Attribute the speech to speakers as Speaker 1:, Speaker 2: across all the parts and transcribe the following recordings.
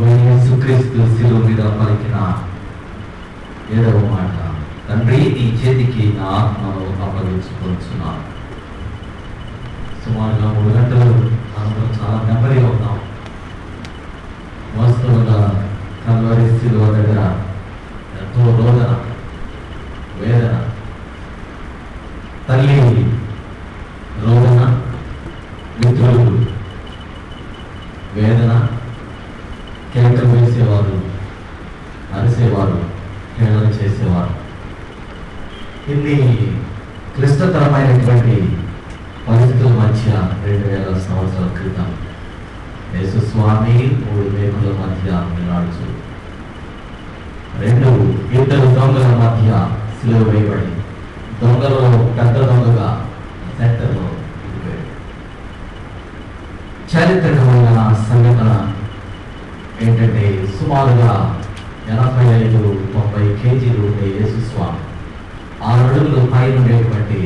Speaker 1: యేసుక్రీస్తు శిలువ మీద పలికిన ఏడవ మాట తండ్రి నీ చేతికి నా ఆత్మను అప్పగించుకొచ్చున్నాను సుమారుగా మూడు గంటలు అందరం చాలా నెమ్మది ఉన్నాం. వాస్తవంగా కల్వరి శిలువ దగ్గర ఎంతో రోదన వేదన తల్లి రోదన మిత్రులు వేదన కేకలు వేసేవారు అరిసేవారు హేళన చేసేవారు. ఇన్ని క్లిష్టతరమైనటువంటి పరిస్థితుల మధ్య రెండు వేల సంవత్సరాల క్రితం యేసుస్వామి మూడు మేకుల మధ్య నిలాడుచు రెండు ఇద్దరు దొంగల మధ్య సిలువ వేయబడి దొంగలో పెద్ద దొంగగా సెంటర్లో చరిత్రకమైన చారిత్రకమైన సంఘటన ఏంటంటే సుమారుగా ఎనభై ఐదు తొంభై కేజీలు ఉండే యేసుస్వామి. ఆరు అడుగులు పైన ఉండేటువంటి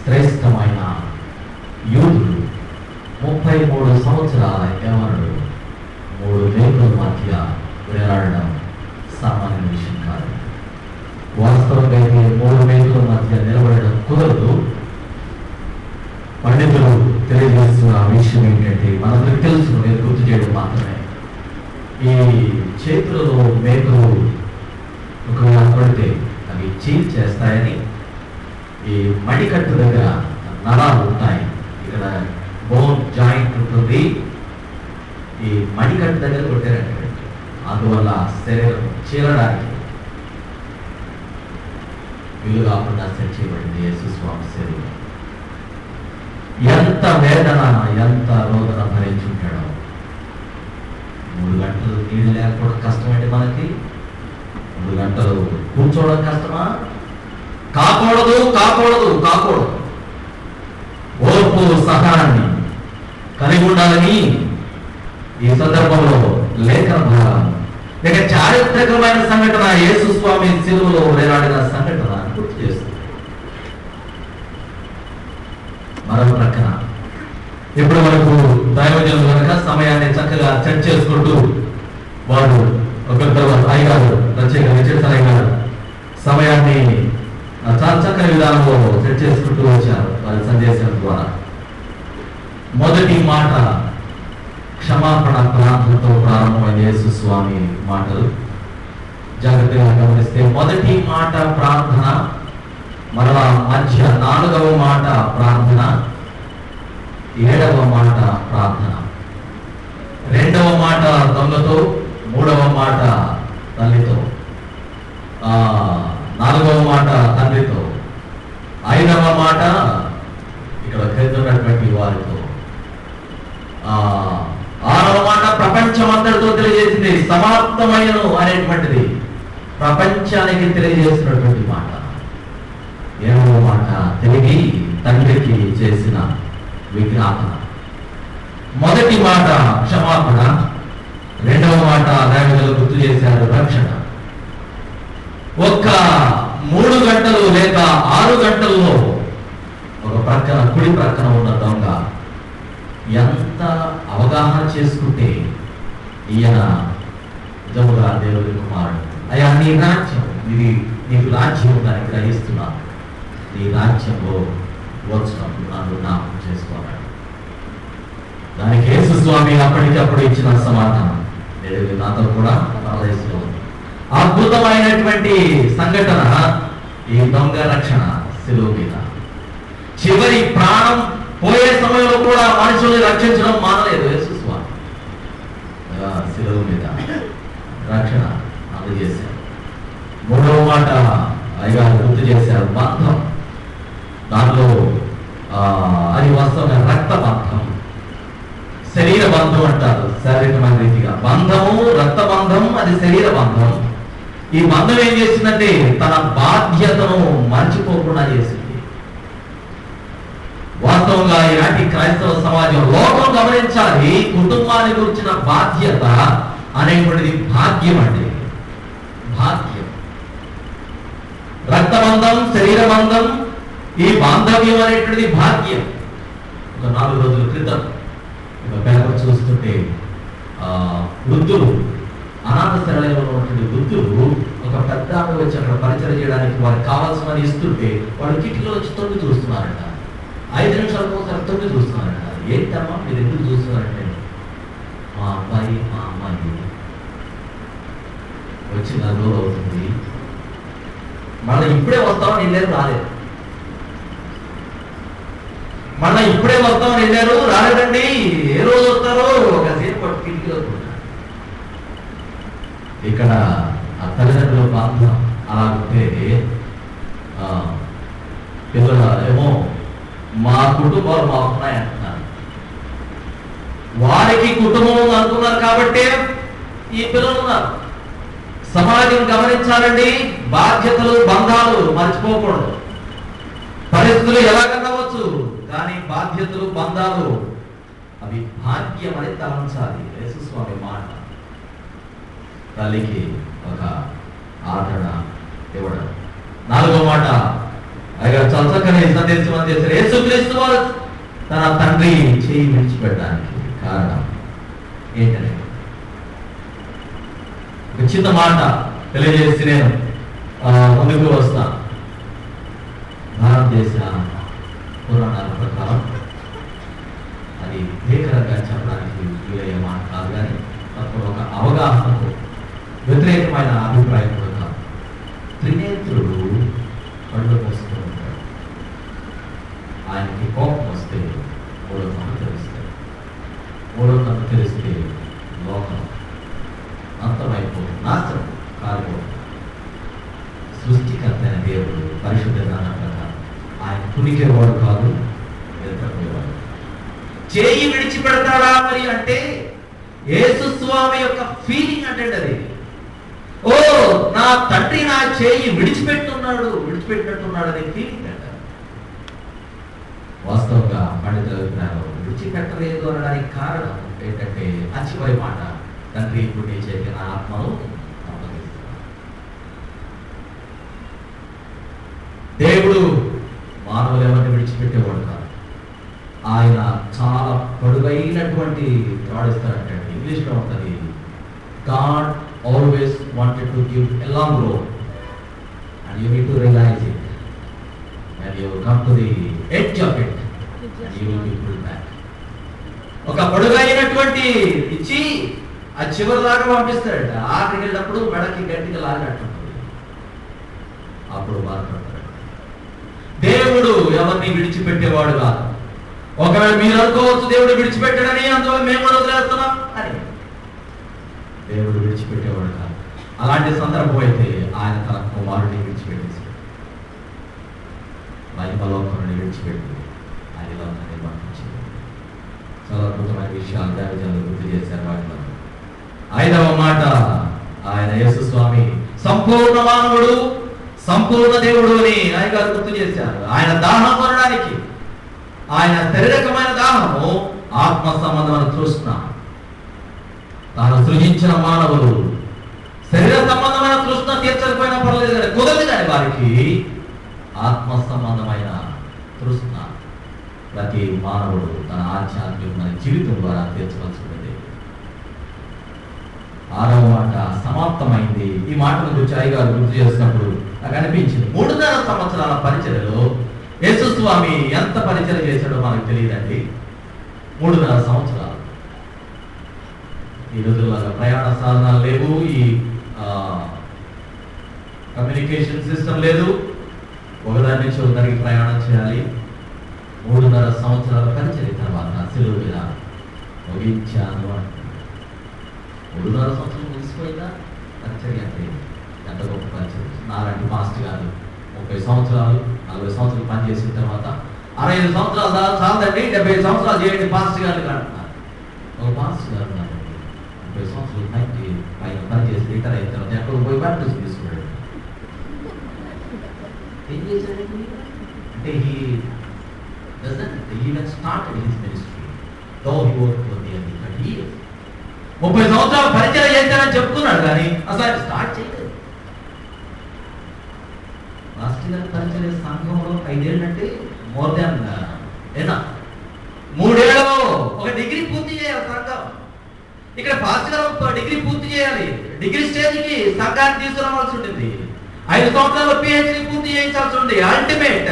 Speaker 1: శ్రేష్టమైన యూదులు ముప్పై మూడు సంవత్సరాల యవనుడు మూడు మేకుల మధ్య వేలాడడం సామాన్య విషయం కాదు. వాస్తవంగా అయితే మూడు మేకుల మధ్య నిలబడడం కుదరదు పండితులు తెలియజేస్తున్న విషయం ఏంటంటే మనకు తెలుసు నేను గుర్తు చేయడం మాత్రమే ఈ చేతులలో మేకలు ఒకవేళ పడితే అవి చీల్ చేస్తాయని ఈ మణికట్టు దగ్గర నరాలు ఉంటాయి. ఇక్కడ బోన్ జాయింట్ ఉంటుంది. ఈ మణికట్టు దగ్గర కొట్టారంటే అందువల్ల శరీరం చీలడానికి వీలు కాకుండా సెట్ చేయబడింది యేసుస్వామి శరీరం. ఎంత వేదన ఎంత రోదన భరించుంటాడో నీళ్ళు లేకపోవడం కష్టమండి మనకి. మూడు గంటలు కూర్చోవడం కష్టమా? కాకూడదు కాకూడదు కాకూడదు. ఓర్పు సహనాన్ని కలిగి ఉండాలని ఈ సందర్భంలో లేఖన భాగం. ఇక చారిత్రకమైన సంఘటన యేసు స్వామి సిలువలో వేలాడిన సంఘటన గుర్తు చేస్తుంది. మరొక ప్రక్కన. ఇప్పుడు మనకు దైవజనులు కనుక సమయాన్ని చక్కగా సెట్ చేసుకుంటూ వాడు ఒకరి తర్వాత అయ్యగారు ప్రత్యేక విచేతన అయ్యగారు సమయాన్ని ఆ, చాలా చక్కని విధానంలో సెట్ చేసుకుంటూ వచ్చారు వారి సందేశం ద్వారా. మొదటి మాట క్షమాపణ ప్రార్థనతో ప్రారంభమైన యేసు స్వామి మాటలు. జాగ్రత్తగా గమనిస్తే మొదటి మాట ప్రార్థన మరలా మధ్య నాలుగవ మాట ప్రార్థన ఏడవ మాట ప్రార్థన. రెండవ మాట దొంగతో మూడవ మాట తల్లితో. ఆ నాలుగవ మాట తండ్రితో. ఐదవ మాట ఇక్కడ క్రిందన్నటువంటి వారితో. ఆ ఆరవ మాట ప్రపంచం అంతటితో తెలియజేసింది సమాప్తమైన అనేటువంటిది. ప్రపంచానికి తెలియజేసినటువంటి మాట. ఏడవ మాట తిరిగి తండ్రికి చేసిన విజ్ఞాపన మొదటి మాట క్షమాపణ. రెండవ మాట దైవజనులు గుర్తు చేశారు రక్షణ. ఒక్క మూడు గంటలు లేక ఆరు గంటల్లో ఒక ప్రక్కన కుడి ప్రక్కన ఉన్న దొంగ ఎంత అవగాహన చేసుకుంటే ఈయన నిజముగా దేవుడి కుమారుడు. అయ్యా నీ రాజ్యం ఇది నీకు రాజ్యం దాన్ని గ్రహిస్తున్నాను. నీ రాజ్యంలో వచ్చినప్పుడు నన్ను జ్ఞాపకం చేసుకోవాలి దానికి యేసు స్వామి అప్పటికప్పుడు ఇచ్చిన సమాధానం. నాతో కూడా పరదేశంలో ఉంది అద్భుతమైనటువంటి సంఘటన ఈ దొంగ రక్షణ సెలువు మీద. చివరి ప్రాణం పోయే సమయంలో కూడా మనుషుల్ని రక్షించడం మానలేదు యేసుస్వామి సెలవు మీద రక్షణ అందజేశారు. మూడవ మాట అయ్యగారు గుర్తు చేశారు బంధం. దాంట్లో అది వాస్తవంగా రక్త బంధం. శరీర బంధం అంటారు. శారీరకమైన రీతిగా బంధము రక్త బంధం అది శరీర బంధం ఈ బంధం ఏం చేసిందంటే తన బాధ్యతను మర్చిపోకుండా చేసింది. వాస్తవంగా ఈనాటి క్రైస్తవ సమాజం లోకం గమనించాలి కుటుంబాన్ని గురించిన బాధ్యత అనేటువంటిది భాగ్యం అండి. భాగ్యం. రక్తబంధం శరీర బంధం ఈ బాంధవ్యం అనేటువంటిది భాగ్యం. ఒక నాలుగు రోజుల క్రితం ఒక పేపర్ చూస్తుంటే వృద్ధులు అనాథ శరణంలో ఉన్నటువంటి వృద్ధులు ఒక పెద్ద ఆమె వచ్చి అక్కడ పరిచయం చేయడానికి వారికి కావాల్సినవి ఇస్తుంటే వాళ్ళు కిటికీలో వచ్చి తొంగి చూస్తున్నారంట ఐదు నిమిషాలకు ఒకసారి తొంగి చూస్తున్నారంట ఏంటమ్మా మీరు ఎందుకు చూస్తున్నారంటే? మా అబ్బాయి మా అమ్మాయి. వచ్చి నలుగురు అవుతుంది. మళ్ళీ ఇప్పుడే వస్తామని వెళ్ళారు రాలేదు. మళ్ళీ ఇప్పుడే వస్తామని వెళ్ళారు రాలేదండి. ఏ రోజు వస్తారో? ఒక ఇక్కడ ఆ తల్లిదండ్రుల బాధ అలా ఉంటే పిల్లల ఏమో మా కుటుంబాలు బాగున్నాయి అంటున్నారు వారికి కుటుంబం ఉంది అనుకున్నారు కాబట్టి ఈ పిల్లలు ఉన్నారు. సమాజం గమనించాలండి బాధ్యతలు బంధాలు మర్చిపోకూడదు. పరిస్థితులు ఎలాగనవచ్చు కానీ బాధ్యతలు బంధాలు అవి భాగ్యం అని తలంచాలి యేసుస్వామి మాట తల్లికి ఒక ఆదరణ ఇవ్వడం నాలుగో మాట అయ్యా చాలా చక్కని సందేశం చేశారు యేసుక్రీస్తు వారు తన తండ్రి చేయి విడిచిపెట్టడానికి కారణం ఏంటనే ఒక చిన్న మాట తెలియజేసి నేను ముందుకు వస్తా భారతదేశ పురాణాల ప్రకారం అది భీకరంగా చెప్పడానికి వీలయ్యే మాట కాదు కానీ అప్పుడు ఒక అవగాహనకు వ్యతిరేకమైన అభిప్రాయం కూడా కాదు త్రినేత్రుడు కళ్ళు మూస్తూ ఉంటాడు. ఆయనకి కోపం వస్తే మూడో కన్ను తెలుస్తాడు మూడో కన్ను తెలిస్తే లోకం అంతమైపోతుంది నాశనం కాలిపోతుంది సృష్టికర్త అయిన దేవుడు పరిశుద్ధ దాని ప్రకారం ఆయన కునికేవాడు కాదు నిద్రపోయేవాడు. చేయి విడిచిపెడతాడా మరి అంటే యేసు స్వామి యొక్క ఫీలింగ్ అంటే అది. ఓ నా తండ్రి నా చేయి విడిచిపెట్టున్నాడు విడిచిపెట్టినట్టున్నాడు అనే ఫీలింగ్ అంట. వాస్తవంగా పండితుల అభిప్రాయం విడిచిపెట్టలేదు అనడానికి కారణం ఏంటంటే ఆ చివరి మాట తండ్రి ఇప్పుడు నీ చేతి నా ఆత్మను దేవుడు మానవులు ఎవరిని విడిచిపెట్టేవాడు కాదు. ఆయన చాలా పొడుగైనటువంటి ఇంగ్లీష్ ఇంగ్లీష్లో ఉంటుంది God always wanted to give a long road and you need to realise it and you come to the edge of it you will be pull back ఒక పొడుగైనటువంటి ఇచ్చి ఆ చివరి దాకా పంపిస్తాడట. ఆఖరికి వెళ్ళినప్పుడు మెడకి గట్టిగా లాగినట్టుంటుంది అప్పుడు బాధపడతాడు దేవుడు ఎవరిని విడిచిపెట్టేవాడు కాదు ఒకవేళ మీరు అనుకోవచ్చు దేవుడు విడిచిపెట్టాడని అందువల్ల మేము వదిలేస్తున్నాం. అని దేవుడు విడిచిపెట్టేవాడు కాదు. అలాంటి సందర్భం అయితే ఆయన తన కుమారుడిని విడిచిపెట్టేశాడు. మహిమలోకరుని విడిచిపెట్టి ఆయన లోకాన్ని పంపించాడు చాలా అద్భుతమైన విషయాలు దేవజనులు గుర్తు చేశారు వాటిలో. ఐదవ మాట ఆయన యేసు స్వామి సంపూర్ణ మానవుడు సంపూర్ణ దేవుడు అని ఆయన గారు గుర్తు చేశారు. ఆయన దాహం కొనడానికి ఆయన శారీరకమైన దాహము ఆత్మ సంబంధమైన తృష్ణ తాను సృజించిన మానవులు శరీర సంబంధమైన తృష్ణ తీర్చకపోయినా పర్లేదు కానీ కుదరదు కానీ వారికి ఆత్మ సంబంధమైన తృష్ణ ప్రతి మానవుడు తన ఆధ్యాత్మికమైన జీవితం ద్వారా తీర్చవలసినది. ఆరవ మాట సమాప్తమైంది. ఈ మాటను గురించి అయ్యగారు గుర్తు చేసినప్పుడు నాకు అనిపించింది మూడున్నర సంవత్సరాల పరిచయలో యేసుస్వామి ఎంత పరిచయం చేశాడో మనకు తెలియదండి. మూడున్నర సంవత్సరాలు. ఈ రోజుల్లో ప్రయాణ సాధనాలు లేవు ఈ కమ్యూనికేషన్ సిస్టమ్ లేదు. ఒకదాని నుంచి ఒకదానికి ప్రయాణం చేయాలి. మూడున్నర సంవత్సరాల పరిచయం తర్వాత సెలవు మీద ముగించాను మూడున్నర సంవత్సరం ముగిసిపోయిందా పరిచర్య అంటే ఎంత గొప్ప పరిచయం. నారాయణ మాస్టర్ గారు ముప్పై సంవత్సరాలు నలభై సంవత్సరాలు పనిచేసిన తర్వాత అరవై ఐదు సంవత్సరాలు చాలు చాలదండి డెబ్బై ఐదు సంవత్సరాలు చేయండి పాస్టర్ గారు అంటున్నారు. ఒక పాస్టర్ గారు ఉన్నారండి ముప్పై సంవత్సరాలు పైకి పైన పనిచేసి రిటైర్ అయిన తర్వాత ఎక్కడ పోయి బ్యాప్టిజం తీసుకున్నాడు. ఏం చేశాడండి? అంటే he doesn't even started his ministry. Though he worked for nearly 30 years. ముప్పై సంవత్సరాలు పరిచయం చేశానని చెప్తున్నాడు కానీ అసలు స్టార్ట్ చేయాలి మాస్టర్ గారి సంఘంలో ఐదేళ్ళు అంటే మోర్ దాన్ ఏనా మూడేళ్ళలో ఒక డిగ్రీ పూర్తి చేయాలి సంఘం. ఇక్కడ ఫాస్ట్గా డిగ్రీ పూర్తి చేయాలి. డిగ్రీ స్టేజ్కి సంఘాన్ని తీసుకురావాల్సి ఉంటుంది. ఐదు సంవత్సరాలు పిహెచ్డి పూర్తి చేయించాల్సి ఉంది ultimate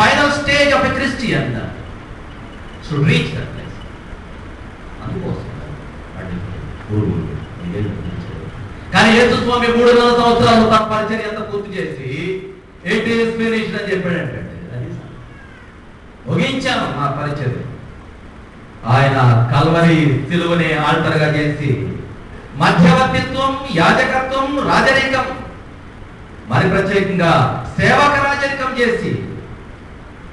Speaker 1: final stage of a Christian should reach that place అందుకోసం కానీ యేసు స్వామి మూడు వందల సంవత్సరాలు తన పరిచర్య అంతా పూర్తి చేసి ఎయిట్ ఇయర్స్ అని చెప్పాడు ముగించాను నా పరిచయం ఆయన కల్వరి సిలువని ఆల్టర్గా చేసి మధ్యవర్తిత్వం యాజకత్వం రాజరికం మరి ప్రత్యేకంగా సేవక రాజరికం చేసి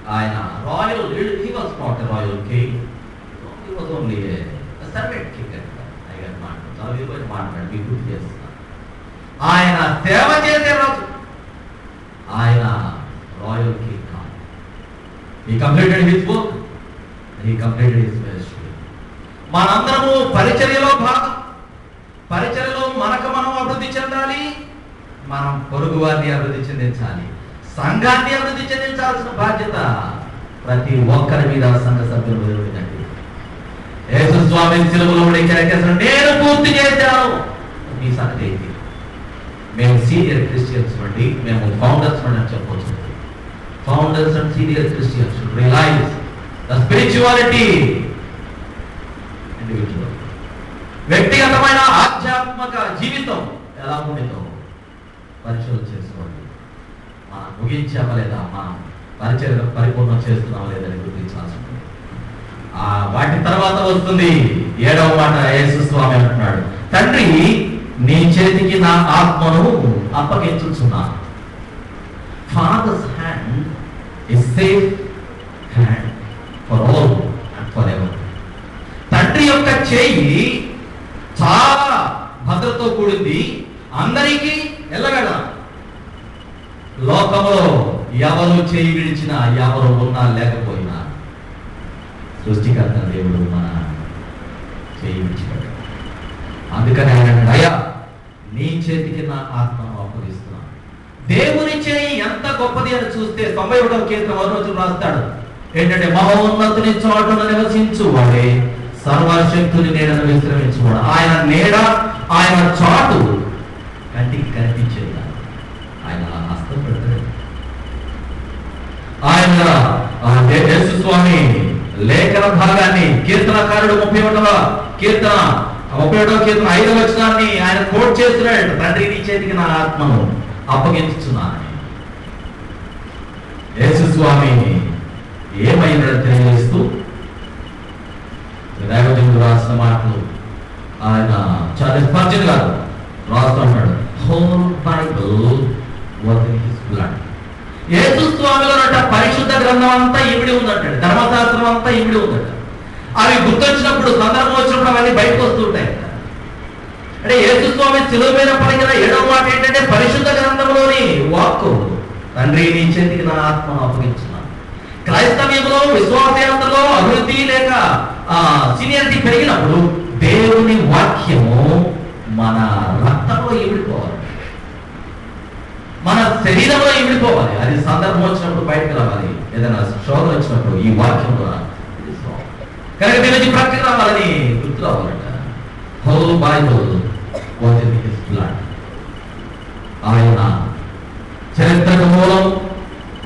Speaker 1: ఆయన royal he was not royal king he was only servant king మాట్లాడి గుర్తు ఆయన సేవ చేసే రాజు ఆయన రాయల్ కింగ్ కాదు he completed his work and he completed his ministry మనందరము పరిచర్యలో భాగం. పరిచర్యలో మనకు మనం అభివృద్ధి చెందాలి మనం పొరుగు వారిని అభివృద్ధి చెందించాలి. సంఘాన్ని అభివృద్ధి చెందించాల్సిన బాధ్యత ప్రతి ఒక్కరి మీద సంఘ సభ్యులు మీద యేసు స్వామి సిలువలో ఎక్కేసిన నేను పూర్తి చేశాను. మీ సంగతి ఏంటి? మేము సీనియర్ క్రిస్టియన్స్ అండి మేము ఫౌండర్స్ అని చెప్పవచ్చు founders and senior Christians reliance the spirituality. వ్యక్తిగతమైన ఆధ్యాత్మిక జీవితం ఎలా ఉండిందో పరిశోధన చేసుకోండి. మనం ముగించామా లేదా మనం పరిచయం పరిపూర్ణం చేస్తున్నామా లేదని గుర్తించాల్సి ఉంటుంది ఆ వాటి తర్వాత వస్తుంది ఏడవ మాట యేసు స్వామి అంటున్నాడు. తండ్రి నీ చేతికి నా ఆత్మను అప్పగించుచున్నా father's hand is safe hand for all and for ever తండ్రి యొక్క చేయి చాలా భద్రతో కూడింది. అందరికీ ఎల్లవేళ లోకంలో ఎవరు చేయి విడిచినా ఎవరు ఉన్నా లేకపోయినా సృష్టికర్త దేవుడు మన చేయి విడిచిపెట్టాడు. అందుకని ఆయన అయ్యా నీ చేతికి నా ఆత్మ అప్పగిస్తున్నాను దేవుని చేయి ఎంత గొప్పది అని చూస్తే తొంభై ఒకటవ కేంద్రం వరుణుడు రాస్తాడు. ఏంటంటే మహోన్నతుని చోటును నివసించు వాడే సర్వశక్తుని నీడను విశ్రమించువాడు ఆయన నీడ ఆయన చాటు కంటికి కనిపించేది ఆయన హస్తం పెడతాడు ఆయన యేసు స్వామి లేఖన భాగాన్ని కీర్తనకారుడు ముప్పై ఒకటవ కీర్తన ముప్పై ఒకటవ కీర్తన ఐదవ వచనాన్ని ఆయన కోట్ చేస్తున్నాడు. తండ్రి నీ చేతికి నా ఆత్మను అప్పగించుతున్నాను యేసు స్వామి ఏమైనా తెలియజేస్తూ దైవజనుడు రాసిన మాటలు ఆయన చాలా స్పర్శం కాదు. రాస్తున్నాడు whole Bible was in his blood Yesu స్వామిలో పరిశుద్ధ గ్రంథం అంతా ఇమిడి ఉందంటాడు ధర్మశాస్త్రం అంతా ఇమిడి ఉందట. అవి గుర్తొచ్చినప్పుడు సందర్భం వచ్చినప్పుడు అవన్నీ బయటకు వస్తుంటాయి అంటే యేసు స్వామి శిలువ మీద పలికిన ఏడవ మాట ఏంటంటే పరిశుద్ధ గ్రంథంలోని వాక్కు తండ్రి నీ చేతికి నా ఆత్మను అప్పగించిన క్రైస్తవ్యంలో విశ్వాసయాత్రలో అభివృద్ధి లేక ఆ సీనియారిటీ పెరిగినప్పుడు దేవుని వాక్యము మన రక్తంలో ఇమిడిపోవాలి. మన శరీరంలో ఇమిడిపోవాలి. అది సందర్భం వచ్చినప్పుడు బయటకు రావాలి. ఏదైనా శోధన వచ్చినప్పుడు ఈ వాక్యం ద్వారా. ఇది శోధన. కనుక దీనికి ప్రక్కన రావాలని గుర్తు రావాలంట హోల్ బైబుల్ ఆయన చరిత్రకు మూలం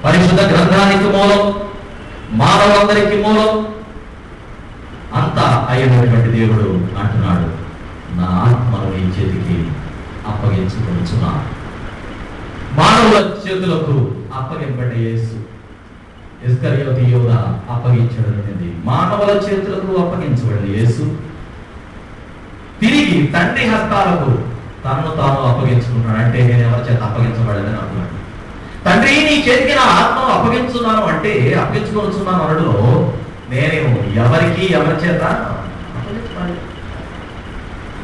Speaker 1: పరిశుద్ధ గ్రంథానికి మూలం మానవులందరికీ మూలం దేవుడు అంటున్నాడు నా ఆత్మను నీ చేతికి అప్పగించుకొనుచున్నాను మానవుల చేతులకు అప్పగింపట యేసు ఇస్కరియోతి యోధ అప్పగించబడినది. మానవుల చేతులకు అప్పగించబడింది యేసు తిరిగి తండ్రి హస్తాలకు తనను తాను అప్పగించుకున్నాడు. అంటే నేను ఎవరి చేత అప్పగించబడదని అంటున్నాడు తండ్రి నీ చేతికి నా ఆత్మను అప్పగించున్నాను అంటే అప్పగించుకొనిచున్నాను అనడంలో నేను ఎవరికి ఎవరి చేత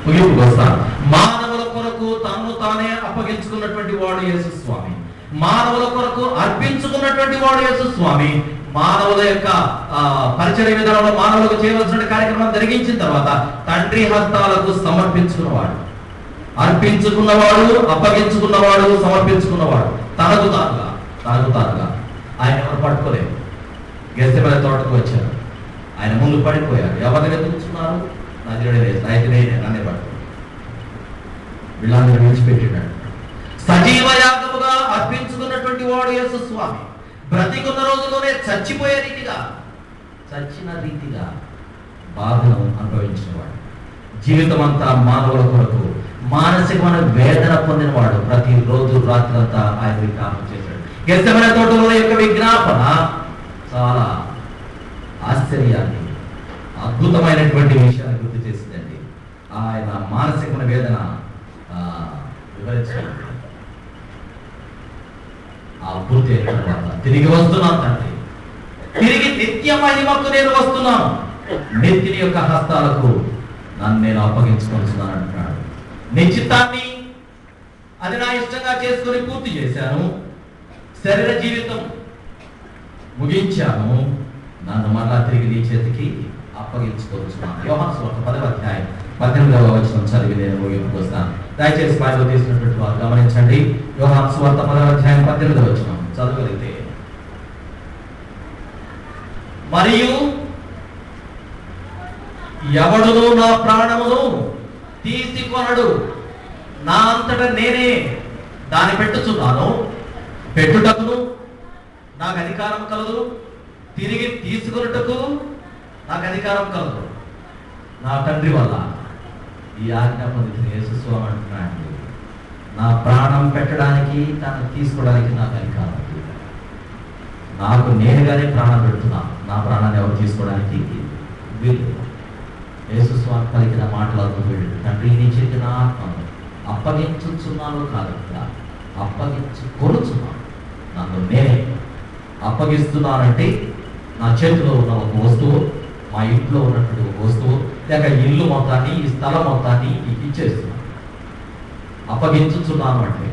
Speaker 1: ముగింపుకు వస్తాను మానవుల కొరకు తనను తానే అప్పగించుకున్నటువంటి వాడు యేసు స్వామి మానవుల కొరకు అర్పించుకున్నటువంటి వాడు యేసు స్వామి మానవుల యొక్క పరిచయ విధానంలో మానవులకు చేయవలసిన కార్యక్రమం జరిగించిన తర్వాత తండ్రి హస్తాలకు సమర్పించుకున్నవాడు. అర్పించుకున్నవాడు అప్పగించుకున్నవాడు సమర్పించుకున్నవాడు. తనకు తానుగా తనకు తానుగా. ఆయన ఎవరు పట్టుకోలేదు. గెస్తే తోటకు వచ్చారు. ఆయన ముందు పడిపోయారు. ఎవరిని వెతుకుతున్నారు? నా నదిలోనే వేసి రైతునే నన్నే పట్టుకో వీళ్ళందరూ విడిచిపెట్టినాడు సజీవ యాగముగా అర్పించుకున్నటువంటి వాడు యేసు స్వామి బ్రతికున్న రోజులోనే చచ్చిపోయే రీతిగా చచ్చిన రీతిగా బాధను అనుభవించినవాడు. జీవితం అంతా మానవుల కొరకు మానసికమైన వేదన పొందినవాడు ప్రతిరోజు రాత్రంతా ఆయన విజ్ఞాపన చేశాడు. గెస్తమైన తోటలో యొక్క విజ్ఞాపన చాలా ఆశ్చర్యాన్ని అద్భుతమైనటువంటి విషయం ఆయన మానసికమైన వేదన ఆ, ఆ పూర్తి అయిన తర్వాత తిరిగి వస్తున్నాను తండ్రి. తిరిగి నిత్య మహిమకు నేను వస్తున్నాను. నెత్తిని యొక్క హస్తాలకు నన్ను నేను అప్పగించుకొనిస్తున్నాను అంటున్నాడు. నిశ్చితాన్ని అది నా ఇష్టంగా చేసుకొని పూర్తి చేశాను. శరీర జీవితం ముగించాను. నన్ను మరలా తిరిగి నీ చేతికి అప్పగించుకోవచ్చు యోహాను ఒక పదవ అధ్యాయం. పద్దెనిమిదవ వచనం చదివి నేను ముగింపుకు వస్తాను. దయచేసి బైబిల్ తీసుకున్నటువంటి వారు గమనించండి. యోహాను సువార్త పదవ అధ్యాయం పద్దెనిమిదవ వచనం. చదవగలిగితే. మరియు ఎవడును నా ప్రాణమును తీసుకొనడు. నా అంతట నేనే దాన్ని పెట్టుచున్నాను. పెట్టుటకును నాకు అధికారం కలదు. తిరిగి తీసుకొనుటకు నాకు అధికారం కలదు. నా తండ్రి వల్ల ఈ ఆజ్ఞ పొందిన యేసుస్వామి అంటున్నాడు. నా ప్రాణం పెట్టడానికి తను తీసుకోవడానికి నాకు అధికారం నాకు నేనుగానే ప్రాణం పెడుతున్నాను నా ప్రాణాన్ని ఎవరు తీసుకోవడానికి వీలు యేసుస్వామి పలికిన మాటలతో వీడు తండ్రి నీ చెప్పిన ఆత్మను అప్పగించుచున్నాను కాదు. అప్పగించు కొనుచున్నాను. నన్ను నేనే అప్పగిస్తున్నానంటే నా చేతిలో ఉన్న ఒక వస్తువు మా ఇంట్లో ఉన్నటువంటి ఒక వస్తువు ఇల్లు మొత్తాన్ని ఈ స్థలం మొత్తాన్ని ఇచ్చేస్తున్నాను అప్పగించుచున్నాను అంటే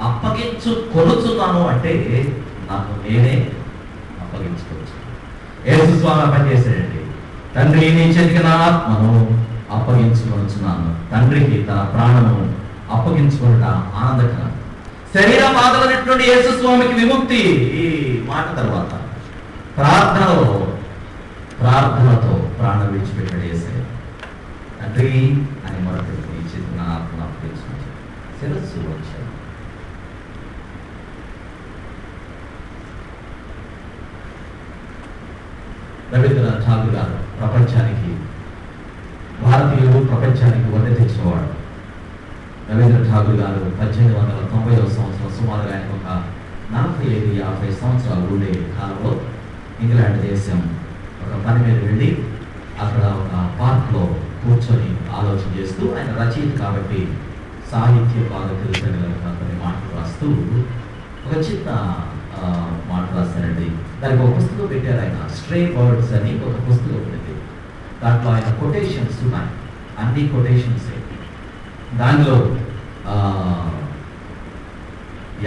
Speaker 1: అప్పగించు కొలుచున్నాను అంటే నాకు నేనే అప్పగించుకోవచ్చు యేసు స్వామి పనిచేసాడండి తండ్రి నీ చేతికి నా ఆత్మను అప్పగించుకొనుచున్నాను. తండ్రికి తన ప్రాణము అప్పగించుకున్న ఆనందకరం. శరీర బాధలైనటువంటి యేసు స్వామికి విముక్తి. ఈ మాట తర్వాత ప్రార్థనలో ప్రార్థనతో ప్రాణం విడిచిపెట్టాడు ఏసే తండ్రి అని మొదటి నీ చేతికి నా ఆత్మను అప్పగించుకుంటాడు శిరస్సు వచ్చాడు రవీంద్రనాథ్ ఠాగూర్ గారు ప్రపంచానికి భారతీయులు ప్రపంచానికి వద్దె తెచ్చినవాడు రవీంద్ర ఠాగూర్ గారు పద్దెనిమిది వందల తొంభై సంవత్సరం సుమారుగా ఆయన ఒక నలభై ఐదు యాభై సంవత్సరాలు ఉండే కాలంలో ఇంగ్లాండ్ దేశం ఒక పని మీద వెళ్ళి అక్కడ ఒక పార్క్లో కూర్చొని ఆలోచన చేస్తూ ఆయన రచయిత కాబట్టి సాహిత్య బాగా తెలిసిన కనుక కొన్ని మాటలు రాస్తూ ఒక చిన్న మాట రాస్తారండి. దానికి ఒక పుస్తకం పెట్టారు ఆయన. స్ట్రే బర్డ్స్ అని ఒక పుస్తకం ఉంది దాంట్లో ఆయన కొటేషన్స్ ఉన్నాయి. అన్ని కొటేషన్స్ దానిలో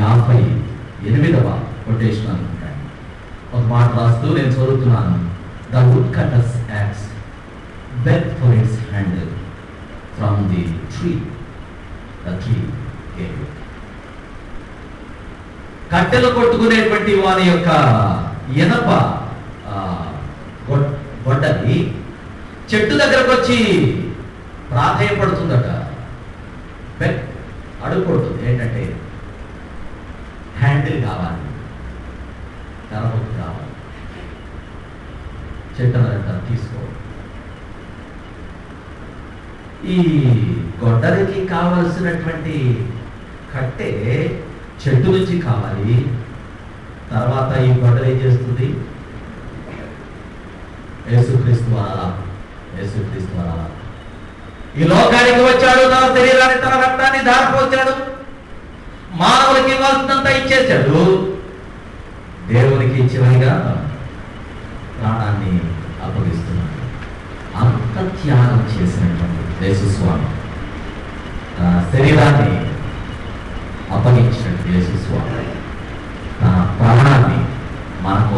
Speaker 1: యాభై ఎనిమిదవ కొటేషన్ అనుకుంటాను. ఒక మాట రాస్తూ నేను చదువుతున్నాను. The wood cutter's axe for for handle handle from the The tree gave it. కట్టెలు కొట్టుకునేటువంటి వారి యొక్క ఇనప ఆ, చెట్టు దగ్గరకు వచ్చి ప్రాధాయపడుతుందట. అడుగుతుంది అడుగుపడుతుంది ఏంటంటే హ్యాండిల్ కావాలి. తెరబొట్టు కావాలి చెట్టు తీసుకోవాలి తీసుకో. ఈ గొడ్డలికి కావలసినటువంటి కట్టే చెట్టు నుంచి కావాలి. తర్వాత ఈ గొడ్డలు ఏం చేస్తుంది? యేసుక్రీస్తు వల్ల యేసుక్రీస్తు వల్ల ఈ లోకానికి వచ్చాడు తన శరీరాన్ని తన రక్తాన్ని దారిపోచాడు మానవులకి ఇవ్వాల్సినంత ఇచ్చేశాడు. దేవునికి చివరిగా ప్రాణాన్ని అప్పగిస్తున్నాడు. అంత త్యాగం చేసినటువంటి యేసుస్వామి. తన శరీరాన్ని అప్పగించినట్టు యేసుస్వామి. తన ప్రాణాన్ని మన